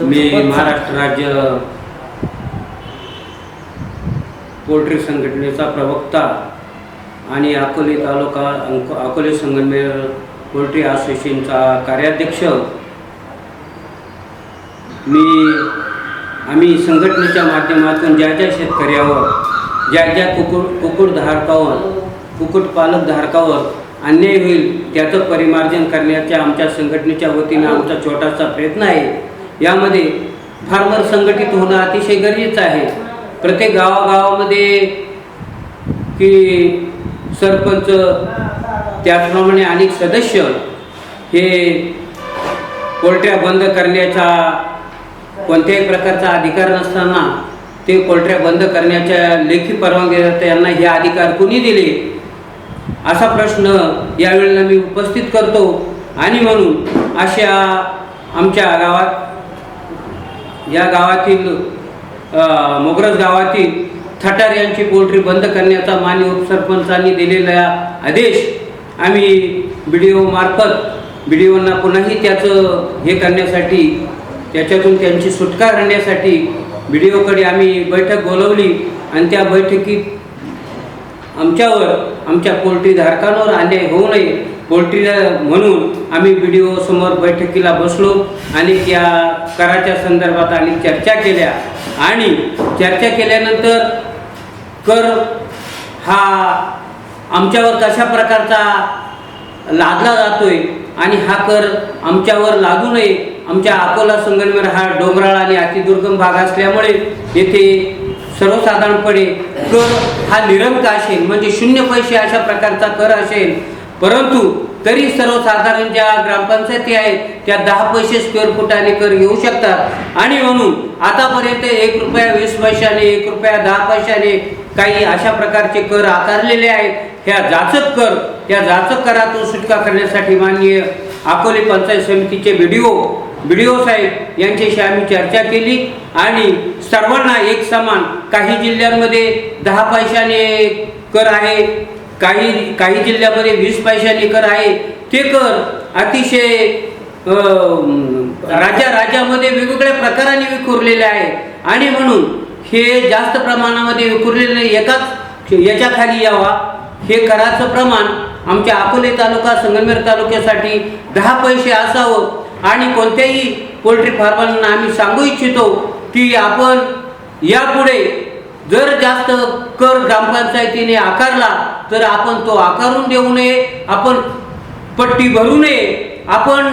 मी महाराष्ट्र राज्य पोल्ट्री संघटनेचा प्रवक्ता आणि अकोले तालुका अंक- अकोले संगमनेर पोल्ट्री असोसिएशनचा कार्याध्यक्ष. मी आम्ही संघटनेच्या माध्यमातून ज्या ज्या शेतकऱ्यावर ज्या ज्या कुकुट कुक्कुटधारकावर कुक्कुटपालकधारकावर अन्याय होईल त्याचं परिमार्जन करण्याच्या आमच्या संघटनेच्या वतीनं आमचा छोटासा प्रयत्न आहे. यामध्ये फार्मर संघटित होणं अतिशय गरजेचं आहे. प्रत्येक गावागावामध्ये की सरपंच त्याचप्रमाणे अनेक सदस्य हे कोल्ट्या बंद करण्याचा कोणत्याही प्रकारचा अधिकार नसताना ते कोल्ट्या बंद करण्याच्या लेखी परवानगी त्यांना हे अधिकार कुणी दिले? असा प्रश्न यावेळेला मी उपस्थित करतो. आणि म्हणून अशा आमच्या गावात या गावातील मोगरज गावातील थटार यांची पोल्ट्री बंद करण्याचा मान्य उपसरपंचांनी दिलेला आदेश आम्ही बी डी ओमार्फत बी डी ओंना पुन्हाही त्याचं हे करण्यासाठी त्याच्यातून त्यांची सुटका करण्यासाठी बी डी ओकडे आम्ही बैठक बोलवली आणि त्या बैठकीत आमच्यावर आमच्या पोल्ट्रीधारकांवर अन्याय होऊ नये. पोल्ट्री म्हणून आम्ही व्हिडिओ समोर बैठकीला बसलो आणि त्या कराच्या संदर्भात आम्ही चर्चा केल्या. आणि चर्चा केल्यानंतर कर हा आमच्यावर कशा प्रकारचा लादला जातोय आणि हा कर आमच्यावर लागू नये आमच्या अकोला संगमनेर हा डोंगराळ आणि अतिदुर्गम भाग असल्यामुळे येथे सर्वसाधारणपणे कर हा निरंक असेल म्हणजे शून्य पैसे अशा प्रकारचा कर असेल. परंतु तरी सर्वसाधारण ज्या ग्रामपंचायती आहेत त्या दहा पैसे स्क्वेअर फुटाने कर घेऊ शकतात. आणि म्हणून आतापर्यंत एक रुपया वीस पैशाने एक रुपया दहा पैशाने काही अशा प्रकारचे कर आकारलेले आहेत. ह्या जाचक कर त्या जाचक करातून सुटका करण्यासाठी माननीय अकोले पंचायत समितीचे व्हिडिओ व्हिडिओ साहेब यांच्याशी आम्ही चर्चा केली आणि सर्वांना एक समान काही जिल्ह्यांमध्ये दहा पैशाने कर आहे काही काही जिल्ह्यामध्ये वीस पैशाने कर आहे ते कर अतिशय राजा राज्या राज्यामध्ये वेगवेगळ्या प्रकाराने विखुरलेले आहे आणि म्हणून हे जास्त प्रमाणामध्ये विखुरलेले नाही. एकाच याच्या खाली यावा हे कराचं प्रमाण आमच्या अकोले तालुका संगमेर तालुक्यासाठी दहा पैसे असावं आणि कोणत्याही पोल्ट्री फार्मांना आम्ही सांगू इच्छितो की आपण यापुढे जर जास्त कर ग्रामपंचायतीने आकारला तर आपण तो आकारून देऊ नये आपण पट्टी भरू नये आपण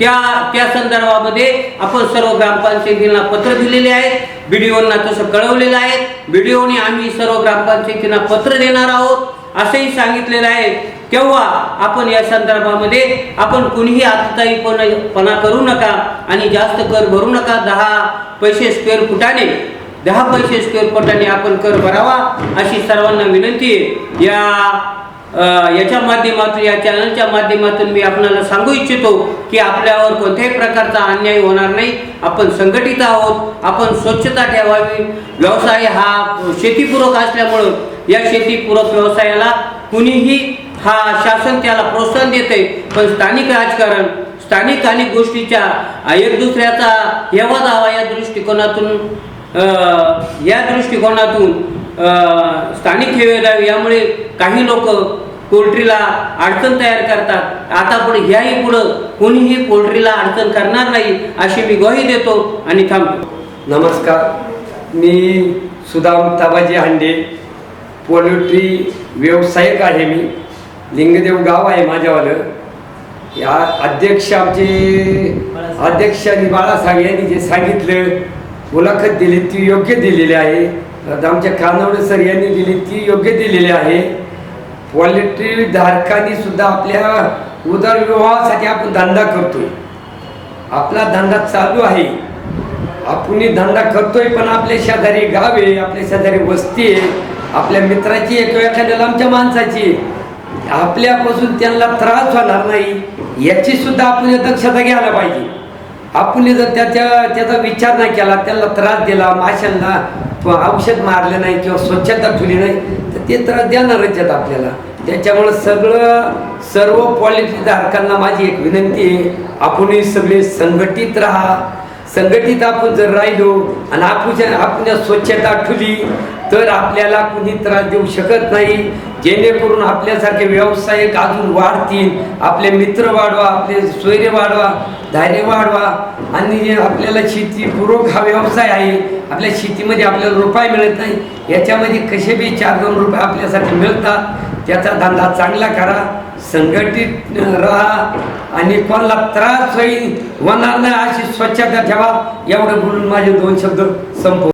त्या त्या संदर्भामध्ये आपण सर्व ग्रामपंचायतींना पत्र दिलेले आहे बी डी ओंना तसं कळवलेलं आहे. बी डी ओने आम्ही सर्व ग्रामपंचायतींना पत्र देणार आहोत. असंही सांगितलेलं आहे. तेव्हा आपण या संदर्भामध्ये आपण कुणीही आतताईपणा करू नका आणि जास्त कर भरू नका. दहा पैसे स्क्वेअर फुटाने दहा पैसे स्क्वेअर फुटाने आपण कर भरावा अशी सर्वांना विनंती आहे. या याच्या माध्यमातून या चॅनलच्या माध्यमातून मी आपल्याला सांगू इच्छितो की आपल्यावर कोणत्याही प्रकारचा अन्याय होणार नाही. आपण संघटित आहोत आपण स्वच्छता ठेवावी. व्यवसाय हा शेतीपूरक असल्यामुळं या शेतीपूरक व्यवसायाला कुणीही हा शासन त्याला प्रोत्साहन देते पण स्थानिक राजकारण स्थानिक आणि गोष्टीच्या एक दुसऱ्याचा हेवा दावा या दृष्टिकोनातून या दृष्टिकोनातून स्थानिक ठेवे द्यावे यामुळे काही लोक पोल्ट्रीला अडचण तयार करतात. आता पण ह्याही पुढं कोणीही पोल्ट्रीला अडचण करणार नाही अशी मी ग्वाही देतो आणि थांबतो. नमस्कार. मी सुदाम ताबाजी हांडे पोल्ट्री व्यावसायिक आहे मी. लिंगदेव गाव आहे माझ्यावालं. या अध्यक्ष आमचे अध्यक्षांनी बाळासाहेब यांनी जे सांगितलं मुलाखत दिली ती योग्य दिलेली आहे. आता आमच्या कानवडे सर यांनी दिली ती योग्य दिलेली आहे. वॉलेटरी धारकांनी सुद्धा आपल्या उदरनिर्वाहासाठी आपण धंदा करतोय. आपला धंदा चालू आहे. आपण धंदा करतोय पण आपल्या शेजारी गाव आहे आपल्या शेजारी वस्ती आहे आपल्या मित्राची आहे किंवा एखाद्या लांबच्या माणसाची आपल्यापासून त्यांना त्रास होणार नाही याची सुद्धा आपण दक्षता घ्यायला पाहिजे. आपण जर त्याच्या त्याचा विचार नाही केला त्यांना त्रास दिला माशांना किंवा औषध मारलं नाही किंवा स्वच्छता ठेवली नाही ते त्रास देणारच आहेत आपल्याला. त्याच्यामुळं सगळं सर्व पॉलिसी धारकांना माझी एक विनंती आहे. आपणही सगळे संघटित राहा. संघटित आपण जर राहिलो आणि आपण आपण स्वच्छता ठुली तर आपल्याला कुणी त्रास देऊ शकत नाही. जेणेकरून आपल्यासारखे व्यावसायिक अजून वाढतील. आपले मित्र वाढवा आपले सोयरे वाढवा धार्य वाढवा. आणि जे आपल्याला शेतीपूर्वक हा व्यवसाय आहे आपल्या शेतीमध्ये आपल्याला रुपये मिळत नाही. याच्यामध्ये कसे बी चार दोन रुपये आपल्यासाठी मिळतात त्याचा धंदा चांगला करा. संघटित राहा आणि कोणाला त्रास होईल होणार नाही अशी स्वच्छता ठेवा. एवढं बोलून माझे दोन शब्द संपव